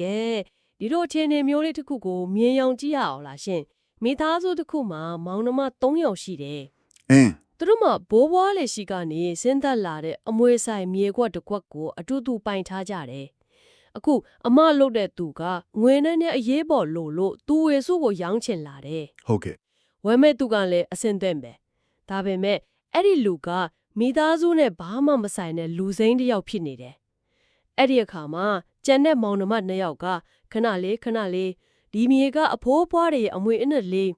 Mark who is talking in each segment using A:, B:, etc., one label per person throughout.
A: ကဲဒီလိုအခြေအနေမျိုးလေးတစ်ခုကိုမြင်အောင်ကြည့်ရအောင်လားရှင်မိသားစုတစ်ခုမှာမောင်နှမ3ယောက်ရှိတယ်
B: အင်း
A: သူတို့မှာဘိုးဘွားလေရှိကနေဆင်းသက်လာတဲ့အမွေဆိုင်မြေကွက်တစ်ကွက်ကိုအတူတူပိုင်ထားကြတယ်အခုအမလုတ်တဲ့သူကငွေနဲ့နဲ့အရေးပေါ်လို့လို့သူဝေစုကိုရောင်းချင်လာတယ်
B: ဟုတ်ကဲ့
A: ဝယ်မဲ့သူကလည်းအဆင်သင့်ပဲဒါပေမဲ့အဲ့ဒီလူကမိသားစုနဲ့ဘာမှမဆိုင်တဲ့လူစိမ်းတစ်ယောက်ဖြစ်နေတယ်အဲ့ဒီအခါမှာ ကျန်တဲ့မောင်နှမနှစ်ယောက်ကခဏလေးခဏလေးဒီမြေကအဖိုးဘွားတွေရဲ့အမွေအနှစ်လေး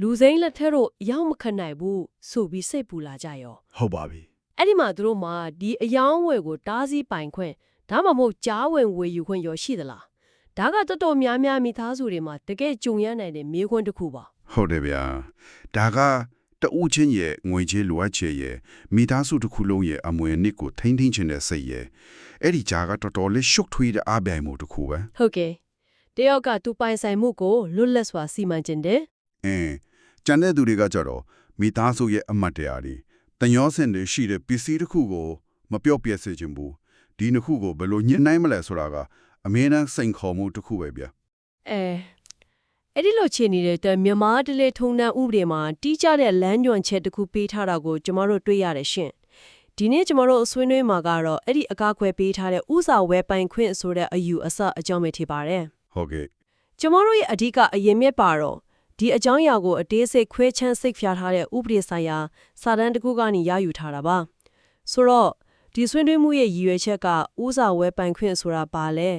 A: လူစိမ်းလက်ထက်တော့ရောက်မခနိုင်ဘူးဆိုပြီးစိတ်ပူလာကြရော
B: ဟုတ်ပါပြီ
A: အဲ့ဒီမှာသူတို့မှာဒီအယောင်းဝယ်ကိုတားဆီးပိုင်ခွင့်ဒါမှမဟုတ်ကြားဝင်ဝယ်ယူခွင့်ရောရှိသလားဒါကတော်တော်များများမိသားစုတွေမှာတကယ်ကြုံရနိုင်တဲ့မေးခွန်းတစ်ခုပါ
B: ဟုတ်တယ်ဗျာဒါကတဦးချင်းရဲ့ငွေကြေးလိုအပ်ချက်ရဲ့မိသားစုတစ်ခုလုံးရဲ့အမွေအနှစ်ကိုထိန်းသိမ်းခြင်းတဲ့စိတ်ရဲ့ အဲ့ဒီကြားကတော်တော်လေးရှုပ်ထွေးတဲ့အပြိုင်မှုတစ်ခုပဲ
A: ဟုတ်ကဲ့တယောက်ကသူပိုင်ဆိုင်မှုကိုလွတ်လပ်စွာစီမံကျင်တယ်
B: အင်းကျန်တဲ့သူတွေကကြတော့မိသားစုရဲ့အမတ်တရားတွေတန်ရောစင်တွေရှိတဲ့ပစ္စည်းတစ်ခုကိုမပြော့ပြက်စေချင်ဘူးဒီနှစ်ခုကိုဘယ်လိုညှိနှိုင်းမလဲဆိုတာကအမြဲတမ်းစိန်ခေါ်မှုတစ်ခုပဲဗျာ
A: အဲအဲ့ဒီလိုခြေနေတဲ့အတွက်မြန်မာတလေထုံတန်းဥပဒေမှာတီးကြတဲ့လမ်းညွှန်ချက်တစ်ခုပေးထားတာကိုကျမတို့တွေ့ရတယ်ရှင် ဒီနေ့ကျမတို့အဆွေးနွေးမှာကတော့အဲ့ဒီအကားခွဲပေးထားတဲ့ဥစာဝဲပိုင်ခွင့်ဆိုတဲ့အယူအဆအကြောင်းပဲထင်ပါတယ်
B: ဟုတ်ကဲ့
A: ကျမတို့ရဲ့အဓိကအရင်မြစ်ပါတော့ဒီအကြောင်းအရာကိုအသေးစိတ်ခွဲချမ်းစိတ်ဖြာထားတဲ့ဥပဒေဆိုင်ရာစာတမ်းတစ်ခုကနေရယူထားတာပါဆိုတော့ဒီဆွေးနွေးမှုရဲ့ရည်ရွယ်ချက်ကဥစာဝဲပိုင်ခွင့်ဆိုတာပါလဲ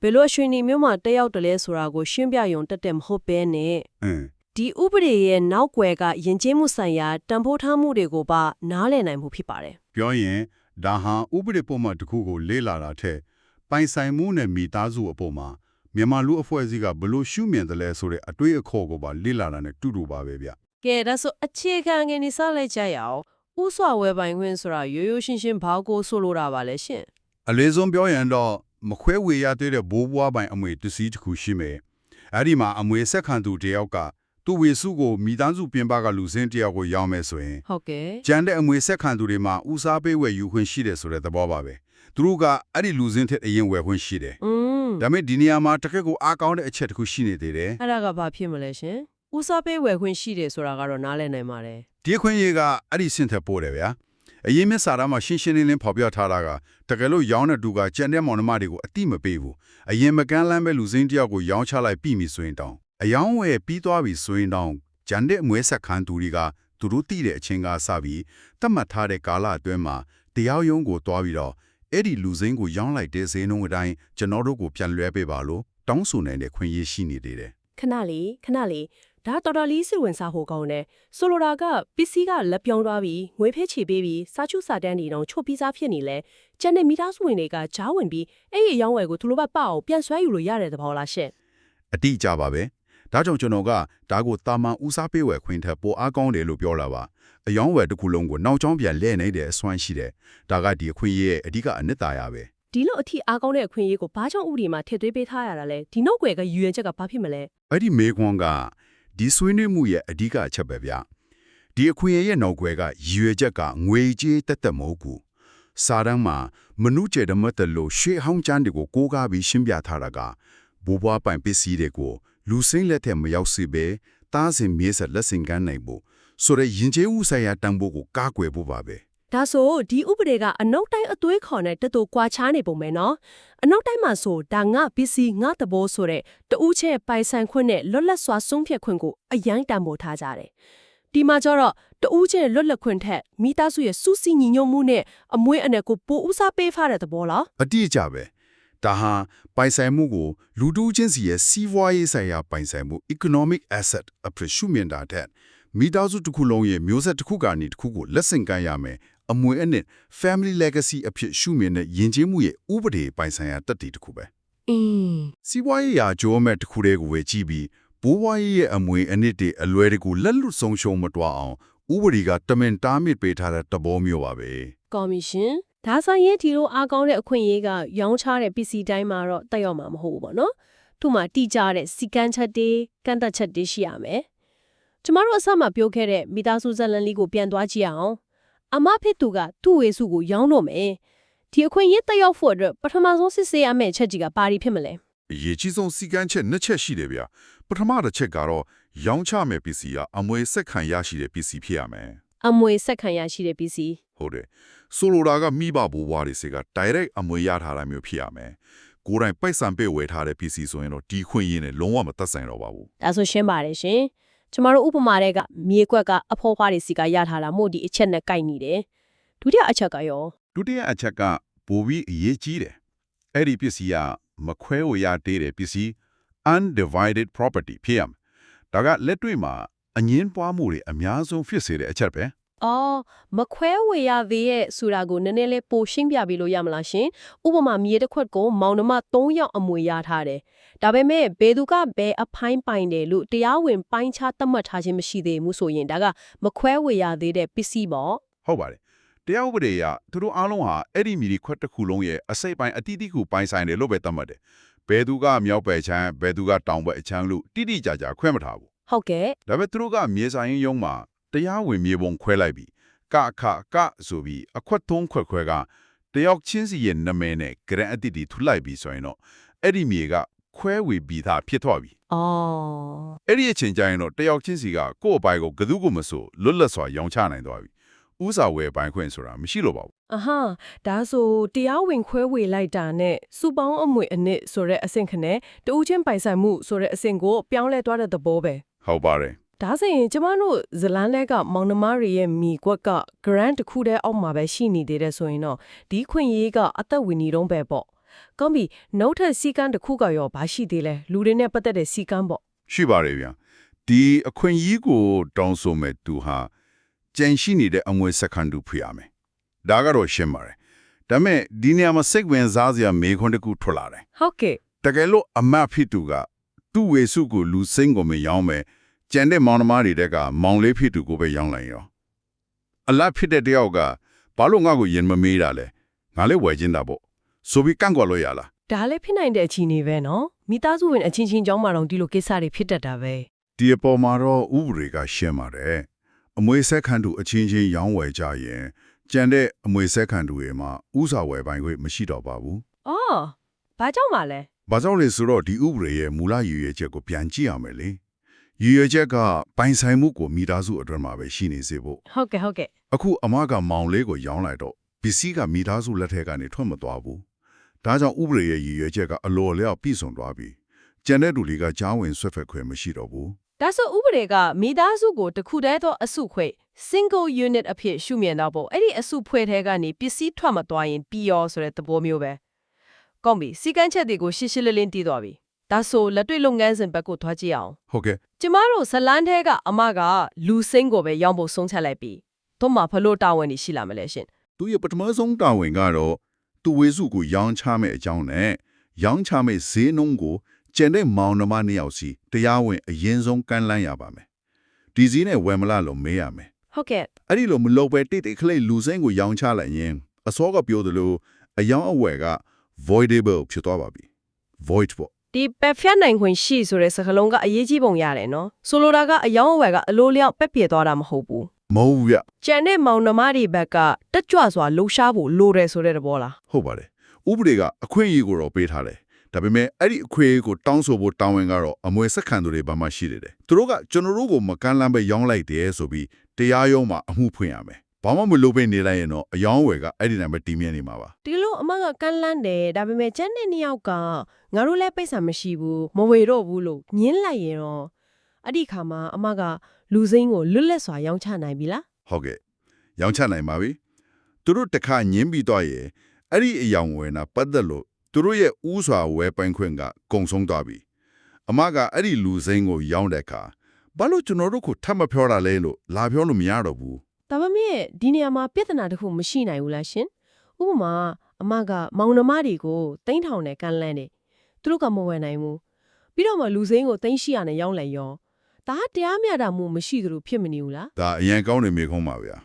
A: ဘယ်လိုရွှေနေမျိုးမှာတက်ရောက်တယ်လဲဆိုတာကိုရှင်းပြရုံတက်တက်မဟုတ်ပဲနဲ့
B: အင်း
A: ဒီဥပဒေရဲ့နောက်ွယ်ကယဉ်ကျေးမှုဆိုင်ရာတန်ဖိုးထားမှုတွေကိုပါနားလည်နိုင်မှုဖြစ်ပါတယ်
B: ပြောရင်ဒါဟာဥပဒေပုံမှန်တစ်ခုကိုလေ့လာတာထက်ပိုင်ဆိုင်မှုနဲ့မိသားစုအပေါ်မှာမြန်မာလူအဖွဲ့အစည်းကဘယ်လို့ရှုမြင်တယ်လဲဆိုတဲ့အတွေ့အခေါ်ကိုပါလေ့လာတာနဲ့တူတူပါပဲဗျ
A: ကဲဒါဆိုအခြေခံငယ်နေစလိုက်ကြရအောင်ဥစွာဝဲပိုင်ခွင့်ဆိုတာရိုးရိုးရှင်းရှင်းဘာကိုဆိုလိုတာပါလဲရှင်
B: အလေးဆုံးပြောရင်တော့မခွဲဝေရသေးတဲ့ဘိုးဘွားပိုင်အမွေတစည်းတစ်ခုရှိမယ်အဲ့ဒီမှာအမွေဆက်ခံသူတယောက်က သူ့ဝေစုကိုမိသားစုပြင်ပကလူစင်းတယောက်ကိုရောင်းမယ်ဆိုရင်
A: ဟုတ်ကဲ့
B: ကျန်တဲ့အမွေဆက်ခံသူတွေမှာဦးစားပေးဝယ်ယူခွင့်ရှိတယ်ဆိုတဲ့သဘောပါပဲသူတို့ကအဲ့ဒီလူစင်းထက်အရင်ဝယ်ခွင့်ရှိတယ်
A: อืม
B: ဒါပေမဲ့ဒီနေရာမှာတကယ့်ကိုအားကောင်းတဲ့အချက်တစ်ခုရှိနေသေးတယ်
A: အဲ့ဒါကဘာဖြစ်မလဲရှင်ဥစားပေးဝယ်ခွင့်ရှိတယ်ဆိုတာကတော့နားလည်နိုင်ပါတယ်
B: ဒီအခွင့်အရေးကအဲ့ဒီစင်ထက်ပို့တယ်ဗျာအရင်မြတ်စာတမ်းမှာရှင်းရှင်းလင်းလင်းဖော်ပြထားတာကတကယ်လို့ရောင်းတဲ့သူကကြံတဲ့မောင်နှမတွေကိုအတိမပေးဘူးအရင်မကန်းလမ်းပဲလူစင်းတယောက်ကိုရောင်းချလိုက်ပြီမီဆိုရင်တောင်း အယောင်းဝယ်ပြီးသွားပြီဆိုရင်တောင်းကြံတဲ့အမွေဆက်ခံသူတွေကသူတို့တည်တဲ့အချင်းကစပြီးတတ်မှတ်ထားတဲ့ကာလအတွင်းမှာတရားရုံးကိုတွားပြီးတော့အဲ့ဒီလူစင်းကိုရောင်းလိုက်တဲ့ဈေးနှုန်းအတိုင်းကျွန်တော်တို့ကိုပြန်လွှဲပေးပါလို့တောင်းဆိုနိုင်တဲ့ခွင့်ရရှိနေသေးတယ်
A: ခဏလေးခဏလေးဒါတော်တော်လေးစိတ်ဝင်စားဖို့ကောင်းတယ်ဆိုလိုတာကပစ္စည်းကလက်ပြောင်းသွားပြီးငွေဖဲချေပေးပြီးစာချုပ်စာတမ်းတွေတော့ချုပ်ပြီးသားဖြစ်နေလဲကျန်တဲ့မိသားစုဝင်တွေကကြားဝင်ပြီးအဲ့ဒီအယောင်းဝယ်ကိုသူလိုဘက်ပအောင်ပြန်ဆွဲယူလို့ရတဲ့သဘောလားရှင့်
B: အတိအကျပါပဲ ဒါကြောင့်ကျွန်တော်ကဒါကိုတာမန်ဦးစားပေးဝယ်ခွင့်ထက်ပိုအားကောင်းတယ်လို့ပြောလာပါအယောင်းဝယ်တစ်ခုလုံးကိုနောက်ကျောင်းပြန်လဲနေတဲ့အစွမ်းရှိတယ်ဒါကဒီအခွင့်အရေးရဲ့အဓိကအနှစ်သာရပဲ
A: ဒီလိုအထီအားကောင်းတဲ့အခွင့်အရေးကိုဘာကြောင့်ဥပဒေမှာထည့်သွင်းပေးထားရတာလဲဒီနောက်ွယ်ကယူရင်ချက်ကဘာဖြစ်မလဲ
B: အဲ့ဒီမေခွန်းကဒီဆွေးနွေးမှုရဲ့အဓိကအချက်ပဲဗျဒီအခွင့်အရေးရဲ့နောက်ွယ်ကရည်ရွယ်ချက်ကငွေကြေးတက်တက်မဟုတ်ဘူးစာတမ်းမှာမနုကျေဓမ္မတလို့ရှေးဟောင်းကျမ်းတွေကိုကိုးကားပြီးရှင်းပြထားတာကဘူဘွားပိုင်ပစ္စည်းတွေကို လူစိမ့်လက်ထက်မရောက်စေပဲတားစင်မြေးဆက်လက်ဆင့်ကမ်းနိုင်ဖို့ဆိုတဲ့ယဉ်ကျေးဥဆိုင်ရာတန်ဖိုးကိုကားကွယ်ဖို့ပါပဲ
A: ဒါဆိုဒီဥပဒေကအနောက်တိုင်းအသွေးခေါ်နဲ့တတူကွာခြားနေပုံပဲနော်အနောက်တိုင်းမှာဆိုဒါငါပစ္စည်းငါသဘောဆိုတဲ့တူးချဲပိုင်ဆိုင်ခွင့်နဲ့လွတ်လပ်စွာဆုံးဖြတ်ခွင့်ကိုအရင်တန်ဖိုးထားကြတယ်ဒီမှာကျတော့တူးချဲလွတ်လပ်ခွင့်ထက်မိသားစုရဲ့စူးစီးညီညွတ်မှုနဲ့အမွေးအနယ်ကိုပိုဦးစားပေးဖားတဲ့သဘောလား
B: အတိအကျပဲ ဒါဟာပိုင်ဆိုင်မှုကိုလူတူးချင်းစီရဲ့စီးပွားရေးဆိုင်ရာပိုင်ဆိုင်မှု economic asset အဖြစ်ရှုမြင်တာတဲ့မိသားစုတစ်ခုလုံးရဲ့မျိုးဆက်တစ်ခုကနေတစ်ခုကိုလက်ဆင့်ကမ်းရမယ်အမွေအနှစ် family legacy အဖြစ်ရှုမြင်တဲ့ယဉ်ကျေးမှုရဲ့ဥပဒေပိုင်ဆိုင်ရာတတ်တည်တစ်ခုပဲ
A: အင်း
B: စီးပွားရေးရာကြိုးမဲ့တစ်ခုတည်းကိုဝယ်ကြည့်ပြီးဘိုးဘွားရေးရဲ့အမွေအနှစ်တွေအလွယ်တကူလက်လွတ်ဆုံးရှုံးမတွားအောင်ဥပဒေကတမင်တားမြစ်ပေးထားတဲ့တဘောမျိုးပါပဲ
A: ကော်မရှင် ဒါဆိုင်ရင်ဒီလိုအားကောင်းတဲ့အခွင့်အရေးကရောင်းချတဲ့ပစ္စည်းတိုင်းမှာတော့တက်ရောက်မှာမဟုတ်ဘူးပေါ့နော်သူ့မှာတိကျတဲ့စီကန်းချက်တွေကန့်သက်ချက်တွေရှိရမယ်ကျမတို့အစမှပြောခဲ့တဲ့မိသားစုဇက်လန်လေးကိုပြန်သွားကြည့်အောင်အမဖေသူကသူ့ဝေစုကိုရောင်းတော့မယ်ဒီအခွင့်အရေးတက်ရောက်ဖို့အတွက်ပထမဆုံးစစ်ဆေးရမယ့်အချက်ကြီးကပါရီဖြစ်မလဲ
C: အရေးကြီးဆုံးစီကံချက်နှစ်ချက်ရှိတယ်ဗျာပထမတစ်ချက်ကတော့ရောင်းချမဲ့ပစ္စည်းကအမွေဆက်ခံရရှိတဲ့ပစ္စည်းဖြစ်ရမယ်
D: အမွေဆက်ခံရရှိတဲ့ပစ္စည်း
C: ဟုတ်တယ်ဆိုလိုတာကမိဘဘိုးဘွားတွေစီက direct အမွေရထားတာမျိုးဖြစ်ရမယ်ကိုယ်တိုင်ပိုက်ဆံပေးဝယ်ထားတဲ့ပစ္စည်းဆိုရင်တော့ဒီခွင့်ရင်းနဲ့လုံးဝမသက်ဆိုင်တော့ပါဘူး
D: ဒါဆိုရှင်းပါတယ်ရှင်ကျမတို့ဥပမာတွေကမြေကွက်ကအဖော်ဖွားတွေစီကရထားတာမို့ဒီအချက်နဲ့ကိုက်နေတယ်ဒုတိယအချက်ကရော
B: ဒုတိယအချက်ကပိုပြီးအရေးကြီးတယ်အဲ့ဒီပစ္စည်းကမခွဲဝေရသေးတဲ့ပစ္စည်း undivided property ဖြစ်ရမယ်ဒါကလက်တွေ့မှာအငင်းပွားမှုတွေအများဆုံးဖြစ်စေတဲ့အချက်ပဲ
D: အော်မခွဲဝေရသေးရဲ့ဆိုတာကိုနည်းနည်းလေးပိုရှင်းပြပေးလို့ရမလားရှင်ဥပမာမြေတစ်ခွက်ကိုမောင်နှမ3ယောက်အမွေရထားတယ်ဒါပေမဲ့ဘယ်သူကဘယ်အဖိုင်းပိုင်တယ်လို့တရားဝင်ပိုင်းခြားသတ်မှတ်ထားခြင်းမရှိသေးဘူးဆိုရင်ဒါကမခွဲဝေရသေးတဲ့ပစ္စည်းပေါ့
B: ဟုတ်ပါတယ်တရားဥပဒေအရသူတို့အားလုံးဟာအဲ့ဒီမြေဒီခွက်တစ်ခုလုံးရဲ့အစိတ်ပိုင်းအတိအကျကိုပိုင်ဆိုင်တယ်လို့ပဲသတ်မှတ်တယ်ဘယ်သူကမြောက်ဘက်ချမ်းဘယ်သူကတောင်ဘက်အချမ်းလို့တိတိကျကျခွဲမထားဘူး
D: ဟုတ်ကဲ့
B: ဒါပေမဲ့သူတို့ကမြေဆိုင်ရင်ရုံးမှာ တရားဝင်မြေပုံခွဲလိုက်ပြီးကခကဆိုပြီးအခွက်သုံးခွက်ခွဲကတယောက်ချင်းစီရဲ့နာမည်နဲ့ဂရန်အတိတီထူလိုက်ပြီးဆိုရင်တော့အဲ့ဒီမြေကခွဲဝေပြီးသားဖြစ်သွားပြီ
D: အော်
B: အဲ့ဒီအချိန်ကျရင်တော့တယောက်ချင်းစီကကိုယ့်အပိုင်ကိုဘယ်သူကိုမဆိုလွတ်လပ်စွာရောင်းချနိုင်သွားပြီဥစားဝယ်ပိုင်ခွင့်ဆိုတာမရှိတော့ပါဘူး
A: အဟာဒါဆိုတရားဝင်ခွဲဝေလိုက်တာနဲ့စူပေါင်းအမွေအနစ်ဆိုတဲ့အဆင့်ခနဲ့တူးချင်းပိုင်ဆိုင်မှုဆိုတဲ့အဆင့်ကိုပြောင်းလဲသွားတဲ့သဘောပဲ
B: ဟုတ်ပါတယ်
A: ဒါဆိုရင်ကျမတို့ဇလန်းလက်ကမောင်နှမတွေရဲ့မိကွက်က grant တစ်ခုတည်းအောက်မှာပဲရှိနေသေးတယ်ဆိုရင်တော့ဒီခွင့်ရေးကအသက်ဝင်နေတော့ပဲပေါ့ကောင်းပြီနောက်ထပ်စီကန်းတစ်ခုကရောဘာရှိသေးလဲလူတွေနဲ့ပတ်သက်တဲ့စီကန်းပေါ့
B: ရှိပါတယ်ဗျာဒီအခွင့်အရေးကိုတောင်းဆိုမဲ့သူဟာကြင်ရှိနေတဲ့အမွေစက္ကန့်တူဖြစ်ရမယ်ဒါကတော့ရှင်းပါတယ်ဒါပေမဲ့ဒီနေရာမှာစိတ်ဝင်စားစရာမေးခွန်းတစ်ခုထွက်လာတယ်
A: ဟုတ်ကဲ့
B: တကယ်လို့အမတ်ဖြစ်သူကသူ့ဝေစုကိုလူစိမ့်ကိုမရောင်းမယ် ကြံတဲ့မောင်နှမတွေတက်ကမောင်လေးဖြစ်သူကိုပဲရောင်းလိုက်ရောအလတ်ဖြစ်တဲ့တယောက်ကဘာလို့ငါ့ကိုယင်မမေးတာလဲငါလည်းဝယ်ချင်းတာပေါ့ဆိုပြီးကန့်ကွက်လို့ရလား
A: ဒါလည်းဖြစ်နိုင်တဲ့အချီနေပဲနော်မိသားစုဝင်အချင်းချင်းကြောင်းမှတော့ဒီလိုကိစ္စတွေဖြစ်တတ်တာပဲ
B: ဒီအပေါ်မှာတော့ဥပဒေကရှင်းပါတယ်အမွေဆက်ခံသူအချင်းချင်းရောင်းဝယ်ကြရင်ကြံတဲ့အမွေဆက်ခံသူတွေမှာဥစားဝယ်ပိုင်ခွင့်မရှိတော့ပါဘူး
A: အော်ဘာကြောင့်ပါလဲ။
B: ဘာကြောင့်လဲဆိုတော့ဒီဥပဒေရဲ့မူလရည်ရွယ်ချက်ကိုပြန်ကြည့်ရမယ်လေ။ ရည်ရွယ်ချက်ကပိုင်ဆိုင်မှုကိုမိသားစုအတွင်းမှာပဲရှိနေစေဖို့
A: ဟုတ်ကဲ့ဟုတ်ကဲ့
B: အခုအမကမောင်လေးကိုရောင်းလိုက်တော့ပစ္စည်းကမိသားစုလက်ထက်ကနေထွက်မသွားဘူး။ဒါကြောင့်ဥပဒေရဲ့ရည်ရွယ်ချက်ကအလိုအလျောက်ပြည့်စုံသွားပြီ။ကျန်တဲ့လူတွေကကြားဝင်ဆွဲဖက်ခွင့်မရှိတော့ဘူး
A: ဒါဆိုဥပဒေကမိသားစုကိုတစ်ခုတည်းသောအစုခွဲ single unit အဖြစ်ရှုမြင်တော့ပေါ့အဲ့ဒီအစုဖွဲ့ထဲကနေပစ္စည်းထွက်မသွားရင်ပြီးရောဆိုတဲ့သဘောမျိုးပဲကောင်းပြီစီကန်းချက်တွေကိုရှင်းရှင်းလင်းလင်းတည်သွားပြီ ဒါဆိုလက်တွေ့လုပ်ငန်းစဉ်ဘက်ကိုသွားကြည့်အောင်။
B: ဟုတ်ကဲ့
A: ကျမတို့ဇလန်းထဲကအမကလူစိမ့်ကိုပဲရောင်းဖို့ဆုံးဖြတ်လိုက်ပြီတော့မှဘလို့တာဝန်ရှိလာမလဲရှင်
B: သူရဲ့ပထမဆုံးတာဝန်ကတော့သူဝေစုကိုရောင်းချမဲ့အကြောင်းနဲ့ရောင်းချမဲ့ဈေးနှုန်းကိုကျန်တဲ့မောင်နှမနှစ်ယောက်စီတရားဝင်အရင်ဆုံးကမ်းလှမ်းရပါမယ်။ဒီဈေးနဲ့ဝယ်မလားလို့မေးရမယ်
A: ဟုတ်ကဲ့
B: အဲ့ဒီလိုမလုပ်ပဲတိတ်တိတ်ခလေးလူစိမ့်ကိုရောင်းချလိုက်ရင်အစောကပြောသလိုအယောင်အဝယ်က voidable ဖြစ်သွားပါပြီ void ပေါ့
A: ဒီပက်ဖြတ်နိုင်ခွင့်ရှိဆိုတဲ့စကားလုံးကအရေးကြီးပုံရတယ်နော်ဆိုလိုတာကအယောင်းအဝယ်ကအလိုလျောက်ပက်ပြေသွားတာမဟုတ်ဘူး
B: မဟုတ်ဘူးဗျ
A: ကျန်တဲ့မောင်နှမတွေဘက်ကတက်ကြွစွာလှူရှားဖို့လိုတယ်ဆိုတဲ့သဘောလား
B: ဟုတ်ပါတယ်ဥပဒေကအခွင့်အရေးကိုတော့ပေးထားတယ်ဒါပေမဲ့အဲ့ဒီအခွင့်အရေးကိုတောင်းဆိုဖို့တောင်းဝင်ကတော့အမွေဆက်ခံသူတွေဘာမှရှိတယ်တယ်သူတို့ကကျွန်တော်တို့ကိုမကန့်လန့်ပဲရောင်းလိုက်တယ်ဆိုပြီးတရားရုံးမှာအမှုဖွင့်ရမယ် ဘာမှမလုပ်ပဲနေလိုက်ရင်တော့အယောင်အဝယ်ကအဲ့ဒီနိုင်ပဲတီးမြဲနေမှာပါ
A: ဒီလိုအမကကန့်လန့်တယ်ဒါပေမဲ့ကျန်တဲ့နှစ်ယောက်ကငါတို့လည်းပိတ်ဆံမရှိဘူးမဝေတော့ဘူးလို့ညင်းလိုက်ရင်တော့အဲ့ဒီခါမှာအမကလူစိမ့်ကိုလွတ်လပ်စွာရောင်းချနိုင်ပြီလား
B: ဟုတ်ကဲ့ရောင်းချနိုင်ပါပြီသူတို့တစ်ခါညင်းပြီးတော့ရေအဲ့ဒီအယောင်ဝယ်နာပတ်သက်လို့သူတို့ရဲ့ဥစွာဝယ်ပိုင်ခွင့်ကကုံဆုံးသွားပြီအမကအဲ့ဒီလူစိမ့်ကိုရောင်းတဲ့အခါဘာလို့ကျွန်တော်တို့ကိုထပ်မပြောတာလဲလို့လာပြောလို့မရတော့ဘူး
A: ဒါပေမဲ့ဒီနေရာမှာပြဿနာတစ်ခုမရှိနိုင်ဘူးလားရှင်ဥပမာအမကမောင်နှမတွေကိုတိမ့်ထောင်နဲ့ကန့်လန့်တယ်သူတို့ကမဝယ်နိုင်ဘူးပြီးတော့မှလူစိမ့်ကိုတိမ့်ရှိရနဲ့ရောင်းလိုက်ရောဒါကတရားမျှတမှုမရှိသလိုဖြစ်မနေဘူးလား
B: ဒါအရင်ကောင်းနေမိခုံးပါဗျာ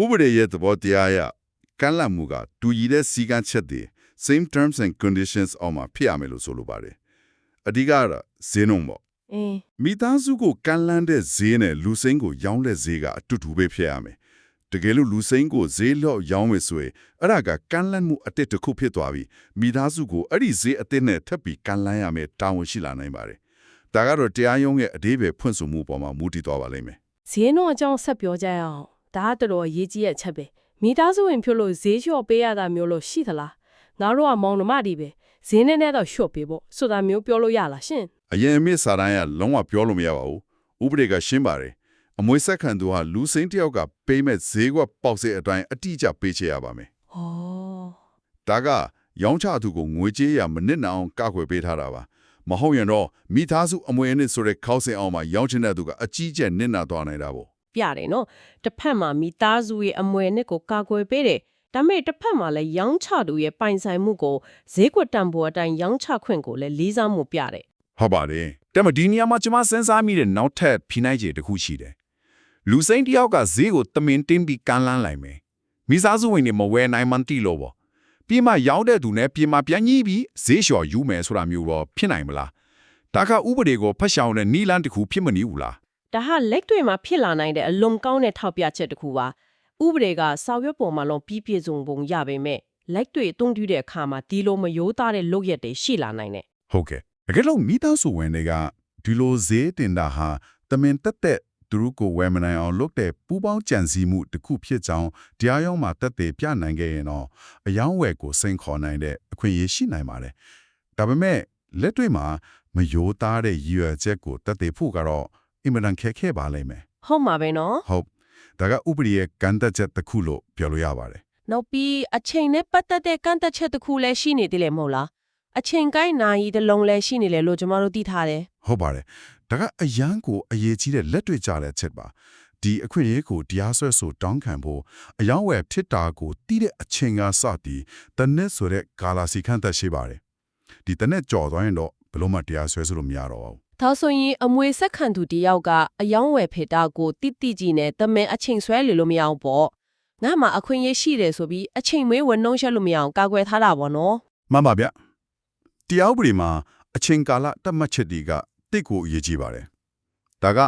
B: ဥပဒေရဲ့သဘောတရားအရကန့်လန့်မှုကတူညီတဲ့စီကံချက်တွေ same terms and conditions အောက်မှာဖြစ်ရမယ်လို့ဆိုလိုပါတယ်အဓိကကတော့ဈေးနှုန်းပေါ့
A: အင်း
B: မိသားစုကိုကန့်လန့်တဲ့ဈေးနဲ့လူစိမ်းကိုရောင်းတဲ့ဈေးကအတူတူပဲဖြစ်ရမယ်တကယ်လို့လူစိမ်းကိုဈေးလော့ရောင်းမယ်ဆိုရင်အဲ့ဒါကကန့်လန့်မှုအတစ်တစ်ခုဖြစ်သွားပြီမိသားစုကိုအဲ့ဒီဈေးအတစ်နဲ့ထပ်ပြီးကန့်လန့်ရမယ်တာဝန်ရှိလာနိုင်ပါတယ်ဒါကတော့တရားရုံးရဲ့အဓိပ္ပာယ်ဖွင့်ဆိုမှုပေါ်မှာမူတည်သွားပါလိမ့်မယ်
A: ဈေးနှုန်းအကြောင်းဆက်ပြောကြရအောင်ဒါကတော်တော်အရေးကြီးတဲ့အချက်ပဲမိသားစုဝင်ဖြစ်လို့ဈေးလျှော့ပေးရတာမျိုးလို့ရှိသလားငါတို့ကမောင်နှမတွေပဲဈေးနဲ့နဲ့တော့လျှော့ပေးဖို့ဆိုတာမျိုးပြောလို့ရလားရှင်
B: အရင်အမြင့်စာတန်းကလုံးဝပြောလို့မရပါဘူးဥပဒေကရှင်းပါတယ်အမွေဆက်ခံသူဟာလူစိမ်းတစ်ယောက်ကပေးမဲ့ဈေးကွက်ပေါက်စေအတိုင်းအတိအကျပေးချရပါမယ်
A: ဩ
B: ဒါကရောင်းချသူကိုငွေကြေးရမနစ်နာအောင်ကောက်ွယ်ပေးထားတာပါမဟုတ်ရင်တော့မိသားစုအမွေအနှစ်ဆိုတဲ့ခေါက်စင်အောင်မှာရောင်းချင်တဲ့သူကအကြီးကျယ်နစ်နာသွားနိုင်တာပေါ့
A: ပြတယ်နော်တစ်ဖက်မှာမိသားစုရဲ့အမွေနဲ့ကိုကာကွယ်ပေးတယ်ဒါပေမဲ့တစ်ဖက်မှာလည်းရောင်းချသူရဲ့ပိုင်ဆိုင်မှုကိုဈေးကွက်တန်ဖိုးအတိုင်းရောင်းချခွင့်ကိုလည်းလေးစားမှုပြတယ်
B: ဟုတ်ပါတယ်
E: တဲ့မဒီနေရာမှာကျွန်မစဉ်းစားမိတဲ့နောက်ထပ်ဖိနိုင်ခြေတစ်ခုရှိတယ်။လူစိမ်းတစ်ယောက်ကဈေးကိုတမင်တင်းပြီးကန်လန်းလိုက်မယ်။မိသားစုဝင်တွေမဝယ်နိုင်မှန်းတိလို့ပေါ့။ပြီးမှရောင်းတဲ့သူနဲ့ပြင်မှပြန်ညှိပြီးဈေးလျှော်ယူမယ်ဆိုတာမျိုးတော့ဖြစ်နိုင်မလား။ဒါကဥပဒေကိုဖတ်ရှောင်တဲ့နီလန်းတစ်ခုဖြစ်မနေဘူးလား
A: ဒါဟာလက်တွေ့မှာဖြစ်လာနိုင်တဲ့အလွန်ကောင်းတဲ့ထောက်ပြချက်တစ်ခုပါဥပဒေကစာရွက်ပေါ်မှာလုံးပြီးပြည့်စုံပုံရပေမဲ့လက်တွေ့အသုံးပြုတဲ့အခါမှာဒီလိုမယိုးသားတဲ့လုပ်ရက်တွေရှိလာနိုင်တယ်။
B: ဟုတ်ကဲ့ တကယ်လို့မိသားစုဝင်တွေကဒီလိုဈေးတင်တာဟာတမင်တက်တက်သူတို့ကိုဝယ်မနိုင်အောင်လုပ်တဲ့ပူပေါင်းကြံစည်မှုတစ်ခုဖြစ်ကြောင်းတရားရုံးမှာတက်သေးပြနိုင်ခဲ့ရင်တော့အယောင်းဝယ်ကိုစိန်ခေါ်နိုင်တဲ့အခွင့်အရေးရှိနိုင်ပါတယ်။ဒါပေမဲ့လက်တွေ့မှာမယိုးသားတဲ့ရည်ရွယ်ချက်ကိုတက်သေးဖို့ကတော့အင်မတန်ခက်ခဲပါလိမ့်မယ်
A: ဟုတ်မှာပဲနော်။
B: ဟုတ်ဒါကဥပဒေရဲ့ကန့်သက်ချက်တစ်ခုလို့ပြောလို့ရပါတယ်
A: နောက်ပြီးအချိန်နဲ့ပတ်သက်တဲ့ကန့်သက်ချက်တစ်ခုလည်းရှိနေသေးတယ်မဟုတ်လား အချိန်ကိုင်းနာရီတစ်လုံးလည်းရှိနေလေလို့ကျွန်တော်တို့သိထားတယ်။
B: ဟုတ်ပါတယ်။ဒါကအရန်ကိုအရေးကြီးတဲ့လက်တွေ့ကြတဲ့ချက်ပါ။ဒီအခွင့်အရေးကိုတရားစွဲဆိုတောင်းခံဖို့အယောင်းဝယ်ဖြစ်တာကိုတီးတဲ့အချိန်ကစတည်တနစ်ဆိုတဲ့ကာလာစီခန့်သက်ရှိပါတယ်။ဒီတနစ်ကြော်သွားရင်တော့ဘယ်လို့မှတရားစွဲဆိုလို့မရတော့ဘူး
A: ဒါဆိုရင်အမွေဆက်ခံသူတယောက်ကအယောင်းဝယ်ဖေတာကိုတိတိကြီးနဲ့တမင်အချိန်ဆွဲလေလို့မရအောင်ပေါ့ငါမှအခွင့်အရေးရှိတယ်ဆိုပြီးအချိန်မွေးဝနှုံးချက်လို့မရအောင်ကာကွယ်ထားတာပေါ့နော်။
B: မှန်ပါဗျ။ တရားဥပဒေမှာအချိန်ကာလတတ်မှတ်ချက်တွေကတိတ်ကိုအရေးကြီးပါတယ်။ဒါက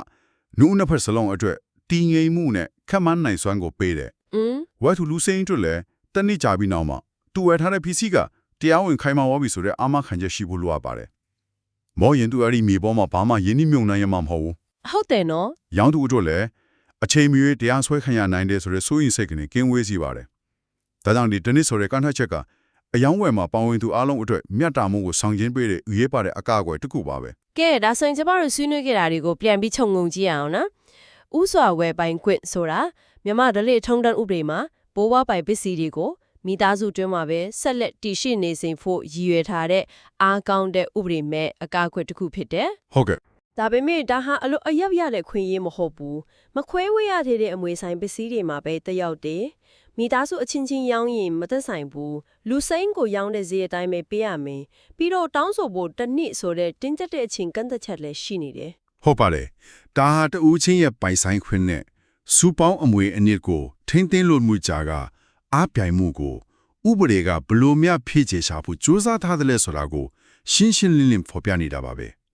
B: နုနှစ်ဖက်စလုံးအတွက်တည်ငြိမ်မှုနဲ့ခက်မှန်းနိုင်စွမ်းကိုပေးတယ်
A: อืม
B: ဝတ်သူလူစိမ်းအတွက်လည်းတနစ်ကြာပြီးနောက်မှာသူဝယ်ထားတဲ့ PC ကတရားဝင်ခိုင်မာဝါပြီဆိုတဲ့အာမခံချက်ရှိဖို့လိုအပ်ပါတယ်။မောရင်သူအဲ့ဒီမြေပေါ်မှာဘာမှယင်းနှိမြုံနိုင်ရမှာမဟုတ်ဘူး
A: ဟုတ်တယ်နော်။
B: ရောင်းသူအတွက်လည်းအချိန်မီတရားစွဲခံရနိုင်တယ်ဆိုတဲ့စိုးရင်စိတ်ကနေကင်းဝေးစီပါတယ်။ဒါကြောင့်ဒီတနစ်ဆိုတဲ့ကန့်ထက်ချက်က အယောင်းဝယ်မှာပါဝင်သူအလုံးအတွက်မြတ်တာမှုကိုဆောင်ကျင်းပေးတဲ့ဥရေးပါတဲ့အကာအကွယ်တစ်ခုပါပဲ
A: ကဲဒါဆိုရင်ကျမတို့ဆွေးနွေးခဲ့တာတွေကိုပြန်ပြီးခြုံငုံကြည့်အောင်နော်ဥစွာဝယ်ပိုင်ခွင့်ဆိုတာမြမဒလေထုံတန်းဥပဒေမှာဘိုးဘွားပိုင်ပစ္စည်းတွေကိုမိသားစုတွင်းမှာပဲဆက်လက်တည်ရှိနေစဉ်ဖို့ရည်ရွယ်ထားတဲ့အားကောင်းတဲ့ဥပဒေမဲ့အကာအကွယ်တစ်ခုဖြစ်တယ်။
B: ဟုတ်ကဲ့
F: ဒါပေမဲ့ဒါဟာအလိုအယောက်ရတဲ့ခွင့်ရေးမဟုတ်ဘူးမခွဲဝေရသေးတဲ့အမွေဆိုင်ပစ္စည်းတွေမှာပဲတက်ရောက်တယ်မိသားစုအချင်းချင်းရောင်းရင်မသက်ဆိုင်ဘူးလူစိမ်းကိုရောင်းတဲ့ဈေးအတိုင်းပဲပေးရမယ်ပြီးတော့တောင်းဆိုဖို့တစ်နှစ်ဆိုတဲ့တင်းကျပ်တဲ့အချိန်ကန့်သက်ချက်လည်းရှိနေတယ်
B: ဟုတ်ပါတယ်။ဒါဟာတူးချင်းရဲ့ပိုင်ဆိုင်ခွင့်နဲ့စူပေါင်းအမွေအနှစ်ကိုထိမ့်သိမ်းလို့မှုကြကအားပြိုင်မှုကိုဥပဒေကဘလို့မြဖြည့်ချေရှာဖို့စူးစမ်းထားတယ်လဲဆိုတာကိုရှင်းရှင်းလင်းလင်းဖော်ပြနေတာပါပဲ။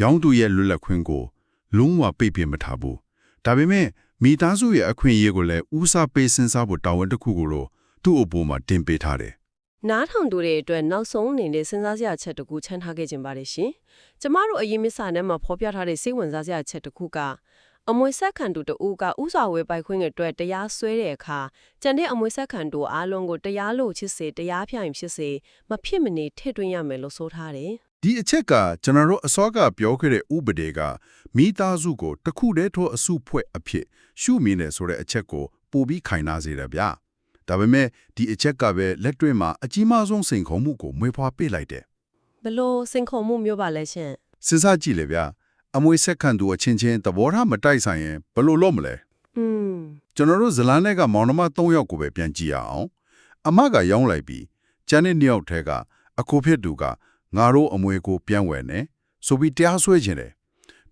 B: ရောင်းသူရဲ့လွတ်လပ်ခွင့်ကိုလုံးဝပိတ်ပင်မထားဘူး။ဒါပေမဲ့မိသားစုရဲ့အခွင့်အရေးကိုလည်းဦးစားပေးစဉ်းစားဖို့တာဝန်တစ်ခုကိုတော့သူ့အပေါ်မှာတင်ပေးထားတယ်
F: နားထောင်သူတွေအတွက်နောက်ဆုံးအနေနဲ့စဉ်းစားစရာအချက်တစ်ခုချန်ထားခဲ့ခြင်းပါတယ်ရှင်ကျမတို့အရင်မစာနဲ့မှာဖော်ပြထားတဲ့စိတ်ဝင်စားစရာအချက်တစ်ခုကအမွေဆက်ခံသူတဦးကဥစွာဝယ်ပိုက်ခွင့်အတွက်တရားစွဲတဲ့အခါကျန်တဲ့အမွေဆက်ခံသူအားလုံးကိုတရားလို့ချစ်စေတရားပြိုင်ဖြစ်စေမဖြစ်မနေထည့်သွင်းရမယ်လို့ဆိုထားတယ်
B: ဒီအချက်ကကျွန်တော်တို့အစောကပြောခဲ့တဲ့ဥပဒေကမိသားစုကိုတစ်ခုတည်းထိုးအစုဖွဲ့အဖြစ်ရှုမြင်တယ်ဆိုတဲ့အချက်ကိုပိုပြီးခိုင်နာစေတယ်ဗျာဒါပေမဲ့ဒီအချက်ကပဲလက်တွေ့မှာအကြီးမားဆုံးစိန်ခေါ်မှုကိုမွေးဖွားပေးလိုက်တယ်
F: ဘလို့စင်ခုံမှုမျိုးပါလဲရှင်
B: စဉ်းစားကြည့်လေဗျာအမွေဆက်ခံသူအချင်းချင်းသဘောထားမတိုက်ဆိုင်ရင်ဘယ်လိုလုပ်မလဲ
F: อืม
B: ကျွန်တော်တို့ဇလန်းထဲကမောင်နှမ၃ယောက်ကိုပဲပြန်ကြည့်ရအောင်အမကရောင်းလိုက်ပြီးကျန်တဲ့နှစ်ယောက်ထဲကအကိုဖြစ်သူက ငါတို့အမွေကိုပြန်ဝယ်နေဆိုပြီးတရားစွဲခြင်းတယ်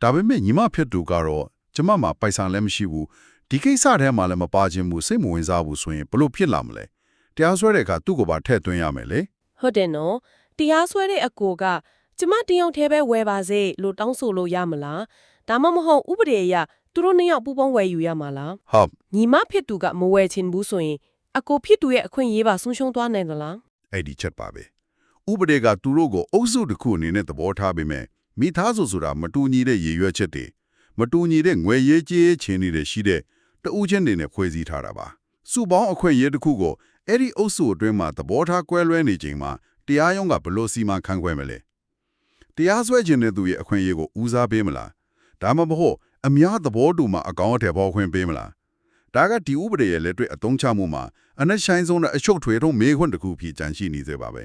B: ဒါပေမဲ့ညီမဖြစ်သူကတော့ကျမမှာပိုက်ဆံလည်းမရှိဘူးဒီကိစ္စထဲမှာလည်းမပါခြင်းဘူးစိတ်မဝင်စားဘူးဆိုရင်ဘလို့ဖြစ်လာမလဲတရားစွဲတဲ့အခါသူ့ကိုပါထည့်သွင်းရမယ်လေ
F: ဟုတ်တယ်နော်တရားစွဲတဲ့အကိုကကျမတယောက်တည်းပဲဝယ်ပါစေလို့တောင်းဆိုလို့ရမလားဒါမှမဟုတ်ဥပဒေအရ
A: သူတို့နှစ်ယောက်ပူပေါင်းဝယ်ယူရမှာလား
B: ဟုတ်
A: ညီမဖြစ်သူကမဝယ်ချင်ဘူးဆိုရင်အကိုဖြစ်သူရဲ့အခွင့်အရေးပါဆုံးရှုံးသွားနိုင်သလား
B: အဲ့ဒီချက်ပါပဲ ဥပဒေကသူတို့ကိုအုပ်စုတစ်ခုအနေနဲ့သဘောထားပေမဲ့မိသားစုဆိုတာမတူညီတဲ့ရည်ရွယ်ချက်တွေမတူညီတဲ့ငွေရေးကြေးချင်းတွေရှိတဲ့တဦးချင်းတွေနဲ့ဖွဲ့စည်းထားတာပါစုပေါင်းအခွင့်အရေးတစ်ခုကိုအဲ့ဒီအုပ်စုအတွင်းမှာသဘောထားကွဲလွဲနေချိန်မှာတရားရုံးကဘယ်လို့စီမံခန့်ခွဲမလဲတရားစွဲခြင်းတဲ့သူရဲ့အခွင့်အရေးကိုဦးစားပေးမလားဒါမှမဟုတ်အများသဘောတူမှာအကောင့်အထည်ပေါ်ခွင့်ပေးမလားဒါကဒီဥပဒေရဲ့လက်တွေ့အသုံးချမှုမှာအနက်ရှိုင်းဆုံးတဲ့အချုပ်ထွေထုံးမေးခွန်းတစ်ခုဖြစ်ကြန့်ရှိနေသေးပါပဲ